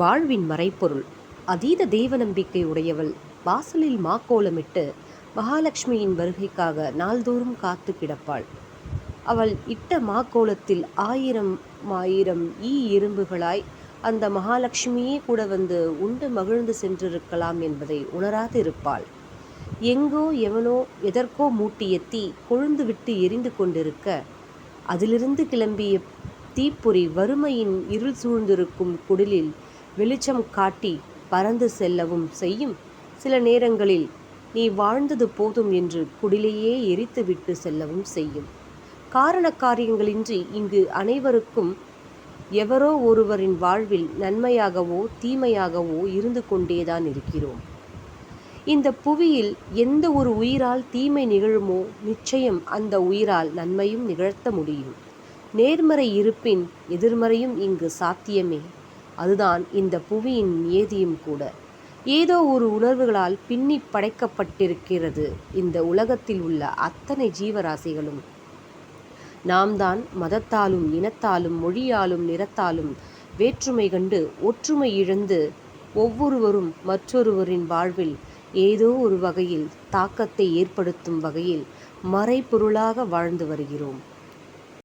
வாழ்வின் மறைப்பொருள் அதீத தெய்வ நம்பிக்கை உடையவள். வாசலில் மாக்கோலமிட்டு மகாலட்சுமியின் வருகைக்காக நாள்தோறும் காத்து கிடப்பாள். அவள் இட்ட மாக்கோலத்தில் ஆயிரம் ஆயிரம் ஈ இரும்புகளாய் அந்த மகாலட்சுமியே கூட வந்து உண்டு மகிழ்ந்து சென்றிருக்கலாம் என்பதை உணராது இருப்பாள். எங்கோ எவனோ எதற்கோ மூட்டிய தீ கொழுந்து விட்டு எரிந்து கொண்டிருக்க அதிலிருந்து கிளம்பிய தீப்பொறி வறுமையின் இருள் சூழ்ந்திருக்கும் குடிலில் வெளிச்சம் காட்டி பறந்து செல்லவும் செய்யும். சில நேரங்களில் நீ வாழ்ந்தது போதும் என்று குடிலையே எரித்துவிட்டு செல்லவும் செய்யும். காரண காரியங்களின்றி இங்கு அனைவருக்கும் எவரோ ஒருவரின் வாழ்வில் நன்மையாகவோ தீமையாகவோ இருந்து கொண்டேதான் இருக்கிறோம். இந்த புவியில் எந்த ஒரு உயிரால் தீமை நிகழுமோ நிச்சயம் அந்த உயிரால் நன்மையும் நிகழ்த்த முடியும். நேர்மறை இருப்பின் எதிர்மறையும் இங்கு சாத்தியமே. அதுதான் இந்த புவியின் நியதியும் கூட. ஏதோ ஒரு உணர்வுகளால் பின்னி படைக்கப்பட்டிருக்கிறது இந்த உலகத்தில் உள்ள அத்தனை ஜீவராசிகளும். நாம் தான் மதத்தாலும் இனத்தாலும் மொழியாலும் நிறத்தாலும் வேற்றுமை கண்டு ஒற்றுமை இழந்து ஒவ்வொருவரும் மற்றொருவரின் வாழ்வில் ஏதோ ஒரு வகையில் தாக்கத்தை ஏற்படுத்தும் வகையில் மறைபொருளாக வாழ்ந்து வருகிறோம்.